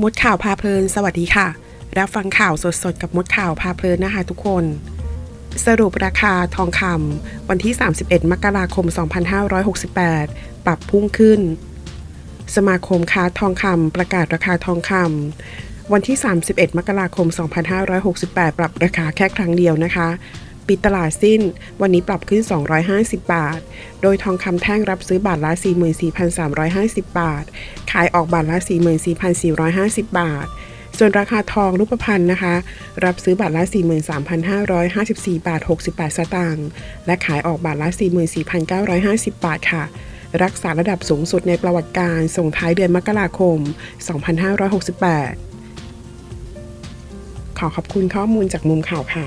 มดข่าวพาเพลิน สวัสดีค่ะ รับฟังข่าวสดๆ กับมดข่าวพาเพลินนะคะทุกคน สรุปราคาทองคำวันที่ 31 มกราคม 2568 ปรับพุ่งขึ้น สมาคมค้าทองคำประกาศราคาทองคำวันที่ 31 มกราคม 2568 ปรับราคาแค่ครั้งเดียวนะคะ ปิดตลาดสิ้น วันนี้ปรับขึ้น 250 บาท โดยทองคำแท่งรับซื้อบาทละ 44,350 บาท ขายออกบาทละ 44,450 บาท ส่วนราคาทองรูปพรรณนะคะ รับซื้อบาทละ 43,554 บาท 68 สตางค์ และขายออกบาทละ 44,950 บาทค่ะรักษาระดับสูงสุดในประวัติการส่งท้ายเดือนมกราคม 2568 ขอขอบคุณข้อมูลจากมุมข่าวค่ะ